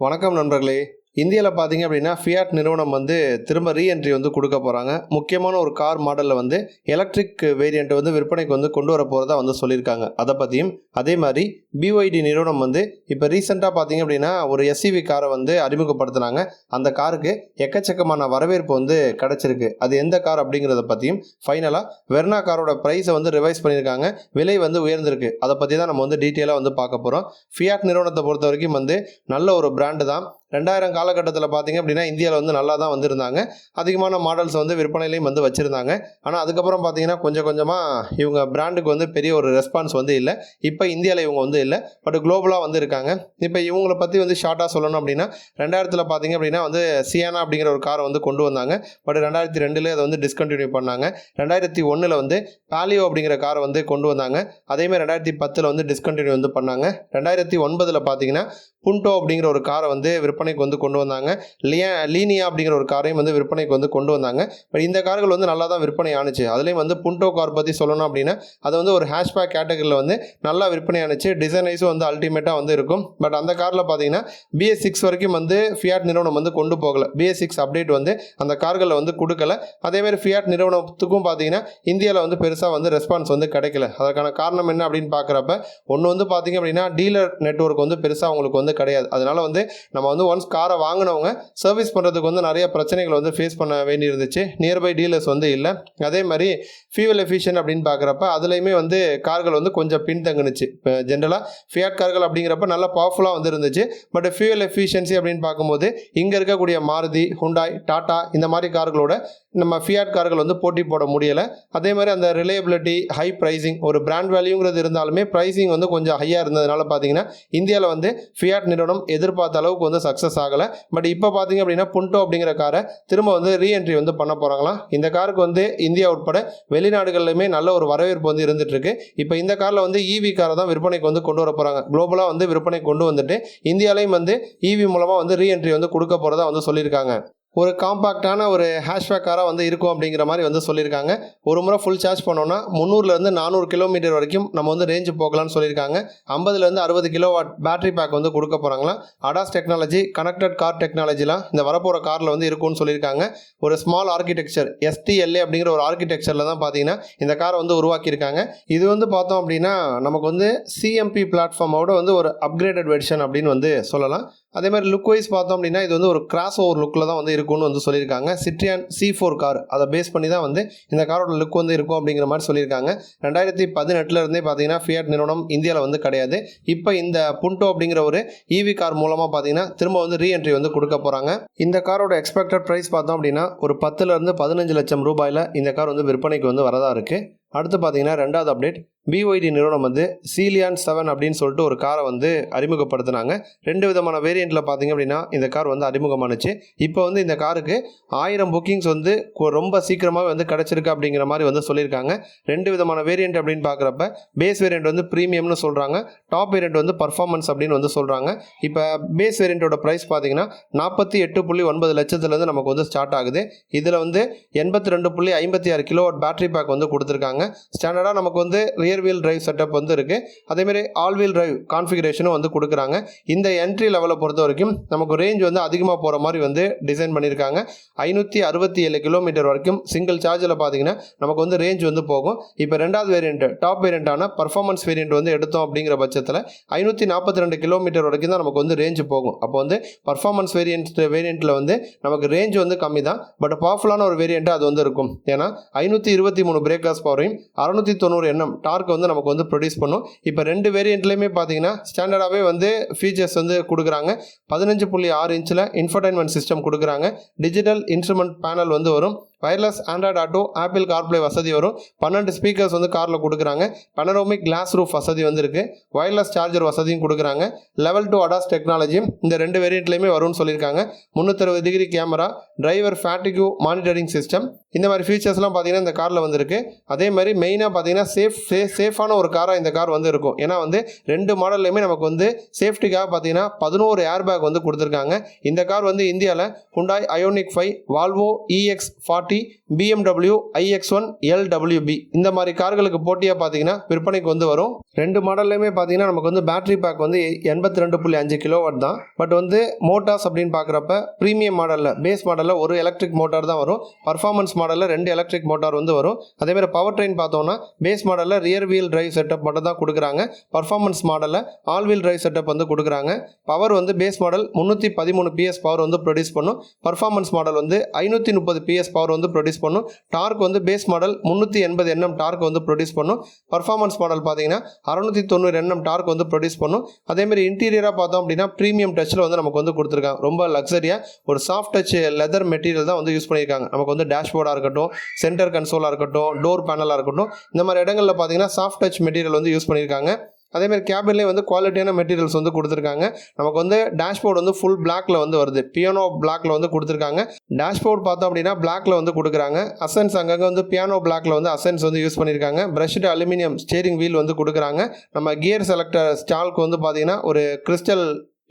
வணக்கம் நண்பர்களே. இந்தியாவில் பார்த்தீங்க அப்படின்னா ஃபியாட் நிறுவனம் வந்து திரும்ப ரீஎன்ட்ரி வந்து கொடுக்க போகிறாங்க முக்கியமான ஒரு கார் மாடலில் வந்து எலக்ட்ரிக் வேரியண்ட் வந்து விற்பனைக்கு வந்து கொண்டு வர போகிறதா வந்து சொல்லியிருக்காங்க. அதை பற்றியும் அதே மாதிரி பிஒய்டி நிறுவனம் வந்து இப்போ ரீசெண்டாக பார்த்தீங்க அப்படின்னா ஒரு எஸ்சிவி காரை வந்து அறிமுகப்படுத்தினாங்க. அந்த காருக்கு எக்கச்சக்கமான வரவேற்பு வந்து கிடச்சிருக்கு. அது எந்த கார் அப்படிங்கிறத பற்றியும் ஃபைனலாக வெர்னா காரோட ப்ரைஸை வந்து ரிவைஸ் பண்ணியிருக்காங்க. விலை வந்து உயர்ந்திருக்கு. அதை பற்றி தான் நம்ம வந்து டீட்டெயிலாக வந்து பார்க்க போகிறோம் ஃபியாட் நிறுவனத்தை பொறுத்த வரைக்கும் வந்து நல்ல ஒரு பிராண்டு தான். ரெண்டாயிரம் காலகட்டத்தில் பார்த்தீங்க அப்படின்னா இந்தியாவில் வந்து நல்லா தான் வந்திருந்தாங்க. அதிகமான மாடல்ஸ் வந்து விற்பனையிலையும் வந்து வச்சுருந்தாங்க. ஆனால் அதுக்கப்புறம் பார்த்தீங்கன்னா கொஞ்சம் கொஞ்சமாக இவங்க பிராண்டுக்கு வந்து பெரிய ஒரு ரெஸ்பான்ஸ் வந்து இல்லை. இப்போ இந்தியாவில் இவங்க வந்து இல்லை. பட் குளோபலாக வந்து இருக்காங்க. இப்போ இவங்களை பற்றி வந்து ஷார்ட்டாக சொல்லணும் அப்படின்னா ரெண்டாயிரத்தில் பார்த்தீங்க அப்படின்னா வந்து சியானா அப்படிங்கிற ஒரு காரை வந்து கொண்டு வந்தாங்க. பட் ரெண்டாயிரத்தி ரெண்டில் அதை வந்து டிஸ்கண்டினியூ பண்ணாங்க. ரெண்டாயிரத்தி ஒன்றில் வந்து பாலியோ அப்படிங்கிற காரை வந்து கொண்டு வந்தாங்க. அதேமாதிரி ரெண்டாயிரத்தி பத்தில் வந்து டிஸ்கண்டினியூ வந்து பண்ணாங்க. ரெண்டாயிரத்தி ஒன்பதில் பார்த்தீங்கன்னா புண்டோ அப்படிங்கிற ஒரு காரை வந்து விற்பனைக்கு வந்து கொண்டு வந்தாங்க. லியா லீனியா அப்படிங்கிற ஒரு காரையும் வந்து விற்பனைக்கு வந்து கொண்டு வந்தாங்க. பட் இந்த கார்கள் வந்து நல்லா தான் விற்பனை ஆணுச்சு. அதுலேயும் வந்து புண்டோ கார் பற்றி சொல்லணும் அப்படின்னா அது வந்து ஒரு ஹேஷ்பேக் கேட்டகரியில் வந்து நல்லா விற்பனை ஆணுச்சு. டிசைனைஸும் வந்து அல்டிமேட்டாக வந்து இருக்கும். பட் அந்த காரில் பார்த்தீங்கன்னா பிஎஸ் சிக்ஸ் வரைக்கும் வந்து ஃபியாட் நிறுவனம் வந்து கொண்டு போகலை. பிஎஸ் சிக்ஸ் அப்டேட் வந்து அந்த கார்களில் வந்து கொடுக்கல. அதேமாதிரி ஃபியாட் நிறுவனத்துக்கும் பார்த்தீங்கன்னா இந்தியாவில் வந்து பெருசாக வந்து ரெஸ்பான்ஸ் வந்து கிடைக்கல. அதற்கான காரணம் என்ன அப்படின்னு பார்க்குறப்ப ஒன்று வந்து பார்த்தீங்க அப்படின்னா டீலர் நெட்வொர்க் வந்து பெருசாக அவங்களுக்கு வந்து கிடையாது. அதனால் வந்து நம்ம வந்து ஒன்ஸ் காரை வாங்கினவங்க சர்வீஸ் பண்ணுறதுக்கு வந்து நிறைய பிரச்சனைகள் வந்து ஃபேஸ் பண்ண வேண்டி இருந்துச்சு நியர்பை டீலர்ஸ் வந்து இல்லை. அதே மாதிரி ஃபியூவல் எஃபிஷியன் அப்படின்னு பார்க்குறப்ப அதுலேயுமே வந்து கார்கள் வந்து கொஞ்சம் பின்தங்குனுச்சு. இப்போ ஜென்ரலாக ஃபியாட் கார்கள் அப்படிங்கிறப்ப நல்லா பவர்ஃபுல்லாக வந்து இருந்துச்சு பட் ஃபியூவல் எஃபிஷியன்சி அப்படின்னு பார்க்கும்போது இங்கே இருக்கக்கூடிய மாருதி ஹுண்டாய் டாட்டா இந்த மாதிரி கார்களோட நம்ம ஃபியாட் கார்கள் வந்து போட்டி போட முடியலை. அதே மாதிரி அந்த ரிலையபிலிட்டி ஹை ப்ரைஸிங் ஒரு பிராண்ட் வேல்யூங்கிறது இருந்தாலுமே ப்ரைஸிங் வந்து கொஞ்சம் ஹையாக இருந்ததுனால பார்த்தீங்கன்னா இந்தியாவில் வந்து ஃபியாட் நிறுவனம் எதிர்பார்த்த அளவுக்கு வந்து சக்ஸஸ் ஆகலை. பட் இப்போ பார்த்தீங்க அப்படின்னா புண்டோ அப்படிங்கிற காரை திரும்ப வந்து ரீஎன்ட்ரி வந்து பண்ண போகிறாங்களாம் இந்த காருக்கு வந்து இந்தியா உட்பட வெளிநாடுகள்லையுமே நல்ல ஒரு வரவேற்பு வந்து இருந்துகிட்ருக்கு இப்போ இந்த காரில் வந்து ஈவி காரை தான் விற்பனைக்கு வந்து கொண்டு வர போகிறாங்க குளோபலாக வந்து விற்பனை கொண்டு வந்துட்டு இந்தியாலையும் வந்து ஈவி மூலமாக வந்து ரீஎன்ட்ரி வந்து கொடுக்க போகிறதா வந்து சொல்லியிருக்காங்க. ஒரு காம்பாக்டான ஒரு ஹேஷ்பேக் காராக வந்து இருக்கும் அப்படிங்கிற மாதிரி வந்து சொல்லியிருக்காங்க. ஒரு முறை ஃபுல் சார்ஜ் பண்ணோன்னா முந்நூறுலேருந்து நானூறு கிலோமீட்டர் வரைக்கும் நம்ம வந்து ரேஞ்சு போகலாம்னு சொல்லியிருக்காங்க. ஐம்பதுலேருந்து அறுபது கிலோ வாட் பேட்டரி பேக் வந்து கொடுக்க போகிறாங்களாம் அடாஸ் டெக்னாலஜி கனெக்டட் கார் டெக்னாலஜிலாம் இந்த வரப்போகிற காரில் வந்து இருக்கும்னு சொல்லியிருக்காங்க. ஒரு ஸ்மால் ஆர்கிடெக்சர் எஸ்டிஎல்ஏ அப்படிங்கிற ஒரு ஆர்கிடெக்சரில் தான் பார்த்தீங்கன்னா இந்த காரை வந்து உருவாக்கியிருக்காங்க. இது வந்து பார்த்தோம் அப்படின்னா நமக்கு வந்து சிஎம்பி பிளாட்ஃபார்மோட வந்து ஒரு அப்கிரேடட் வெர்ஷன் அப்படின்னு வந்து சொல்லலாம். அதே மாதிரி லுக் வைஸ் பார்த்தோம் அப்படின்னா இது வந்து ஒரு கிராஸ் ஓவர் லுக்கில் தான் வந்து இருக்கும்னு வந்து சொல்லியிருக்காங்க. சிட்ரியான் சி ஃபோர் கார் அதை பேஸ் பண்ணி தான் வந்து இந்த காரோட லுக் வந்து இருக்கும் அப்படிங்கிற மாதிரி சொல்லியிருக்காங்க. ரெண்டாயிரத்தி பதினெட்டுலேருந்தே பார்த்தீங்கன்னா ஃபியாட் நிறுவனம் இந்தியாவில் வந்து கிடையாது. இப்போ இந்த புண்டோ அப்படிங்கிற ஒரு ஈவி கார் மூலமாக பார்த்தீங்கன்னா திரும்ப வந்து ரீஎன்ட்ரி வந்து கொடுக்க போகிறாங்க இந்த காரோட எக்ஸ்பெக்டட் ப்ரைஸ் பார்த்தோம் அப்படின்னா ஒரு பத்துலேருந்து பதினஞ்சு லட்சம் ரூபாயில் இந்த கார் வந்து விற்பனைக்கு வந்து வரதா இருக்குது அடுத்து பார்த்தீங்கன்னா ரெண்டாவது அப்டேட் பிஒய்டி நிறுவனம் வந்து சீலியான் செவன் அப்படின்னு சொல்லிட்டு ஒரு காரை வந்து அறிமுகப்படுத்தினாங்க. ரெண்டு விதமான வேரியண்ட்டில் பார்த்தீங்க அப்படின்னா இந்த கார் வந்து அறிமுகமானுச்சு. இப்போ வந்து இந்த காருக்கு ஆயிரம் புக்கிங்ஸ் வந்து கொ- ரொம்ப சீக்கிரமாக வந்து கிடச்சிருக்கு அப்படிங்கிற மாதிரி வந்து சொல்லியிருக்காங்க. ரெண்டு விதமான வேரியண்ட் அப்படின்னு பார்க்குறப்ப பேஸ் வேரியண்ட் வந்து ப்ரீமியம்னு சொல்கிறாங்க டாப் வேரியண்ட் வந்து பர்ஃபார்மன்ஸ் அப்படின்னு வந்து சொல்கிறாங்க இப்போ பேஸ் வேரியண்ட்டோட ப்ரைஸ் பார்த்தீங்கன்னா நாற்பத்தி எட்டு புள்ளி ஒன்பது லட்சத்துலேருந்து நமக்கு வந்து ஸ்டார்ட் ஆகுது. இதில் வந்து எண்பத்தி ரெண்டு புள்ளி ஐம்பத்தி ஆறு கிலோ பேட்டரி பேக் வந்து கொடுத்துருக்காங்க. ஸ்டாண்டர்டாக நமக்கு வந்து ரியர் வீல் டிரைவ் செட்டப் வந்து இருக்குது அதேமாரி ஆல் வீல் டிரைவ் கான்ஃபிகரேஷனும் வந்து கொடுக்குறாங்க. இந்த என்ட்ரி லெவலை பொறுத்த வரைக்கும் நமக்கு ரேஞ்ச் வந்து அதிகமாக போகிற மாதிரி வந்து டிசைன் பண்ணியிருக்காங்க ஐநூற்றி அறுபத்தி ஏழு கிலோமீட்டர் வரைக்கும் சிங்கிள் சார்ஜில் பார்த்தீங்கன்னா நமக்கு வந்து ரேஞ்ச் வந்து போகும். இப்போ ரெண்டாவது வேரியண்ட் டாப் வேரியண்ட்டான பர்ஃபார்மன்ஸ் வேரியண்ட் வந்து எடுத்தோம் அப்படிங்கிற பட்சத்தில் ஐநூற்றி நாற்பத்தி ரெண்டு கிலோமீட்டர் வரைக்கும் தான் நமக்கு வந்து ரேஞ்ச் போகும். அப்போ வந்து பர்ஃபார்மன்ஸ் வேரியண்ட் வேரியண்ட்டில் வந்து நமக்கு ரேஞ்ச் வந்து கம்மி தான் பட் பவர்ஃபுல்லான ஒரு வேரியண்ட்டாக அது வந்து இருக்கும். ஏன்னா ஐநூற்றி இருபத்தி மூணு பிரேக்கர்ஸ் பவரையும் அறுநூற்றி தொண்ணூறு எண்ணம் டார்க் வந்து நமக்கு வந்து ப்ரொடியூஸ் பண்ணும். இப்போ ரெண்டு வேரியண்ட்லேயுமே பார்த்தீங்கன்னா ஸ்டாண்டர்டாகவே வந்து ஃபீச்சர்ஸ் வந்து கொடுக்குறாங்க. பதினஞ்சு புள்ளி ஆறு இன்ச்சில் இன்ஃபர்டைன்மெண்ட் சிஸ்டம் கொடுக்குறாங்க. டிஜிட்டல் இன்ஸ்ட்ருமெண்ட் பேனல் வந்து வரும். Wireless Android Auto Apple CarPlay வசதி வரும். பன்னெண்டு ஸ்பீக்கர்ஸ் வந்து காரில் கொடுக்குறாங்க. பனரோமிக் கிளாஸ் ரூஃப் வசதி வந்து இருக்குது வயர்லெஸ் சார்ஜர் வசதியும் கொடுக்குறாங்க. லெவல் டூ அடாஸ் டெக்னாலஜியும் இந்த ரெண்டு வேரியண்ட்லேயுமே வரும்னு சொல்லியிருக்காங்க. முந்நூற்றறுபது degree camera driver fatigue monitoring system இந்த மாதிரி ஃபீச்சர்ஸ்லாம் பார்த்தீங்கன்னா இந்த காரில் வந்திருக்கு. அதே மாதிரி மெயினாக பார்த்தீங்கன்னா சேஃப் சே சேஃபான ஒரு காராக இந்த கார் வந்து இருக்கும். ஏன்னா வந்து ரெண்டு மாடல்லையுமே நமக்கு வந்து சேஃப்டிக்காக பார்த்தீங்கன்னா பதினோரு ஏர் பேக் வந்து கொடுத்துருக்காங்க. இந்த கார் வந்து இந்தியாவில் Hyundai Ioniq five Volvo EX forty forty BMW iX one LWB இந்த மாதிரி கார்களுக்கு போட்டியாக பார்த்தீங்கன்னா விற்பனைக்கு வந்து வரும். ரெண்டு மாடல்லையுமே பார்த்தீங்கன்னா நமக்கு வந்து பேட்டரி பேக் வந்து எண்பத்தி ரெண்டு புள்ளி அஞ்சு கிலோவாட் தான். பட் வந்து மோட்டார்ஸ் அப்படின்னு பார்க்குறப்ப ப்ரீமியம் மாடலில் பேஸ் மாடலில் ஒரு எலக்ட்ரிக் மோட்டார் தான் வரும். பர்ஃபார்மன்ஸ் மாடலில் ரெண்டு எலக்ட்ரிக் மோட்டார் வந்து வரும். அதேமாதிரி பவர் ட்ரெயின் பார்த்தோம்னா பேஸ் மாடலில் ரியர் வீல் டிரைவ் செட்டப் மட்டும் தான் கொடுக்குறாங்க. பர்ஃபார்மன்ஸ் மாடலில் ஆல் வீல் டிரைவ் செட்டப் வந்து கொடுக்குறாங்க. பவர் வந்து பேஸ் மாடல் முந்நூற்றி பதிமூணு பிஎஸ் பவர் வந்து ப்ரொடியூஸ் பண்ணும். பர்ஃபார்மன்ஸ் மாடல் வந்து ஐநூற்றி முப்பது பிஎஸ் பவர் வந்து ப்ரொடியூஸ் பண்ணும். டார்க் வந்து பேஸ் மாடல் முந்நூற்றி எண்பது எண்ணம் டார்க் வந்து ப்ரொடியூஸ் பண்ணும். பர்ஃபார்மன்ஸ் மாடல் பார்த்தீங்கன்னா அறுநூற்றி தொண்ணூறு எண்ணம் டார்க் வந்து ப்ரொடியூஸ் பண்ணும். அதேமாதிரி இன்டீரியராக பார்த்தோம் அப்படின்னா ப்ரீமியம் டச்சில் வந்து நமக்கு வந்து கொடுத்துருக்காங்க. ரொம்ப லக்ஸரியாக ஒரு சாஃப்ட் டச் லெதர் மெட்டீரியல் தான் வந்து யூஸ் பண்ணியிருக்காங்க. நமக்கு வந்து டேஷ்போர்டாக இருக்கட்டும் சென்டர் கன்சோலாக இருக்கட்டும் டோர் பேனலாக இருக்கட்டும். இந்த மாதிரி இடங்களில் பார்த்தீங்கன்னா சாஃப்ட் டச் மெட்டீரியல் வந்து யூஸ் பண்ணியிருக்காங்க. அதேமாதிரி கேபின்லேயே வந்து குவாலிட்டியான மெட்டீரியல்ஸ் வந்து கொடுத்துருக்காங்க. நமக்கு வந்து டேஷ்போர்டு வந்து ஃபுல் பிளாக்ல வந்து வருது. பியானோ பிளாக்ல வந்து கொடுத்துருக்காங்க. டேஷ்போர்ட் பார்த்தோம் அப்படின்னா பிளாக்ல வந்து கொடுக்குறாங்க. அசன்ஸ் அங்கங்கே வந்து பியானோ பிளாக்ல வந்து அசன்ஸ் வந்து யூஸ் பண்ணியிருக்காங்க பிரஷ்டு அலுமினியம் ஸ்டேரிங் வீல் வந்து கொடுக்குறாங்க. நம்ம கியர் செலக்டர் ஸ்டால்க்கு வந்து பார்த்தீங்கன்னா ஒரு கிறிஸ்டல்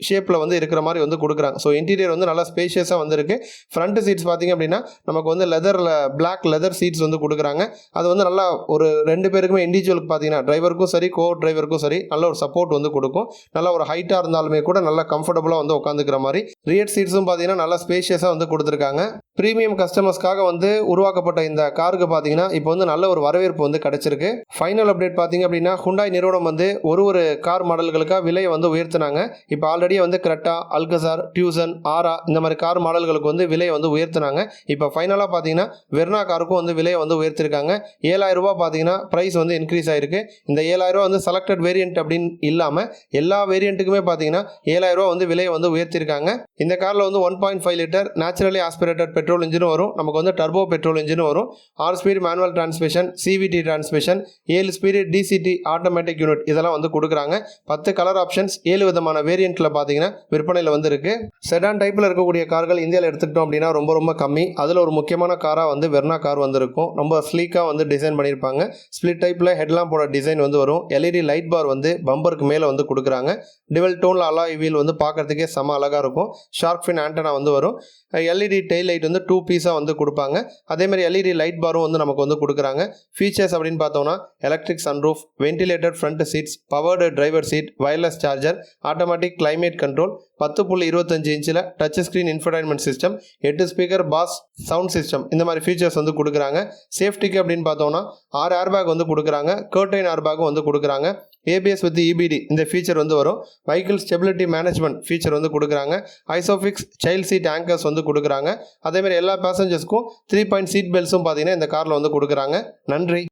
ஷேப்பில் வந்து இருக்கிற மாதிரி வந்து கொடுக்குறாங்க. ஸோ இன்டீரியர் வந்து நல்லா ஸ்பேஷியஸாக வந்திருக்கு. ஃப்ரண்ட் சீட்ஸ் பார்த்தீங்க அப்படின்னா நமக்கு வந்து லெதரில் பிளாக் லெதர் சீட்ஸ் வந்து கொடுக்குறாங்க. அது வந்து நல்லா ஒரு ரெண்டு பேருக்குமே இண்டிவிஜுவலுக்கு பார்த்தீங்கன்னா டிரைவருக்கும் சரி கோ டிரைவருக்கும் சரி நல்ல ஒரு சப்போர்ட் வந்து கொடுக்கும். நல்லா ஒரு ஹைட்டாக இருந்தாலுமே கூட நல்லா கம்ஃபர்டபுளாக வந்து உட்காந்துக்கிற மாதிரி. ரியர் சீட்ஸும் பார்த்தீங்கன்னா நல்லா ஸ்பேஷியஸாக வந்து கொடுத்துருக்காங்க. ப்ரீமியம் கஸ்டமர்ஸ்க்காக வந்து உருவாக்கப்பட்ட இந்த காருக்கு பார்த்தீங்கன்னா இப்போ வந்து நல்ல ஒரு வரவேற்பு வந்து கிடச்சிருக்கு. ஃபைனல் அப்டேட் பார்த்தீங்க அப்படின்னா ஹுண்டாய் நிறுவனம் வந்து ஒரு ஒரு கார் மாடல்களுக்காக விலையை வந்து உயர்த்தினாங்க. இப்போ ஆல்ரெடி வந்து கிரெட்டா அல்கசார் டியூசன் ஆரா இந்த மாதிரி கார் மாடல்களுக்கு வந்து விலையை வந்து உயர்த்தினாங்க. இப்போ ஃபைனலாக பார்த்தீங்கன்னா வெர்னா காருக்கும் வந்து விலையை வந்து உயர்த்திருக்காங்க. ஏழாயிரம் பார்த்தீங்கன்னா ப்ரைஸ் வந்து இன்க்ரீஸ் ஆயிருக்கு. இந்த ஏழாயிரம் ரூபா வந்து செலக்டட் வேரியன்ட் அப்படின்னு இல்லாமல் எல்லா வேரியண்ட்டுக்குமே பார்த்தீங்கன்னா ஏழாயிரம் வந்து விலையை வந்து உயர்த்திருக்காங்க. இந்த காரில் வந்து one point five litre naturally aspirated petrol இன்ஜினும் வரும். நமக்கு வந்து டர்போ பெட்ரோல் இன்ஜினும் வரும். ஆறு speed manual transmission CVT transmission ஏழு ஸ்பீடு டிசிடி ஆட்டோமேட்டிக் யூனிட் இதெல்லாம் வந்து கொடுக்குறாங்க. பத்து கலர் ஆப்ஷன்ஸ் ஏழு விதமான வேரியண்ட்டில் பார்த்தீங்கன்னா விற்பனையில் வந்து இருக்கு செடான் டைப்பில் இருக்கக்கூடிய கார்கள் இந்தியாவில் எடுத்துக்கிட்டோம் அப்படின்னா ரொம்ப ரொம்ப கம்மி. அதில் ஒரு முக்கியமான காராக வந்து வெர்னா கார் வந்திருக்கும். ரொம்ப ஸ்லீக்காக வந்து டிசைன் பண்ணியிருப்பாங்க. ஸ்ப்ளிட் டைப்பில் ஹெட்லாம்போட டிசைன் வந்து வரும். எல்இடி லைட் பார் வந்து பம்பருக்கு மேலே வந்து கொடுக்குறாங்க. டிவல் டோனில் அலாய் வீல் வந்து பார்க்கறதுக்கே செம அழகாக இருக்கும். ஷார்க் ஃபின் ஆண்டனா வந்து வரும். எல்இடி டெய்ல் லைட் வந்து டூ பீஸாக வந்து கொடுப்பாங்க. அதேமாதிரி எல்இடி லைட் பாரும் வந்து நமக்கு வந்து கொடுக்குறாங்க. ஃபீச்சர்ஸ் அப்படின்னு பார்த்தோம்னா electric sunroof ventilated front seats powered driver seat wireless charger automatic climate control பத்து புள்ளி இருபத்தஞ்சு இன்ச்சில் டச் ஸ்க்ரீன் இன்ஃபர்டைன்மெண்ட் சிஸ்டம் எட்டு ஸ்பீக்கர் பாஸ் சவுண்ட் சிஸ்டம் இந்த மாதிரி ஃபீச்சர்ஸ் வந்து கொடுக்குறாங்க. சேஃப்டிக்கு அப்படின்னு பார்த்தோம்னா ஆறு ஏர்பேக் வந்து கொடுக்குறாங்க. கர்டைன் ஏர்பேக்கும் வந்து கொடுக்குறாங்க. ஏபிஎஸ் வித் இபிடி இந்த ஃபீச்சர் வந்து வரும். வெஹிக்கிள் ஸ்டெபிலிட்டி மேனேஜ்மெண்ட் ஃபீச்சர் வந்து கொடுக்குறாங்க. ஐசோஃபிக்ஸ் சைல்ட் சீட் ஆங்கர்ஸ் வந்து கொடுக்குறாங்க. அதேமாதிரி எல்லா பேசஞ்சர்ஸ்க்கும் த்ரீ பாயிண்ட் சீட் பெல்ட்ஸும் பார்த்தீங்கன்னா இந்த காரில் வந்து கொடுக்குறாங்க. நன்றி.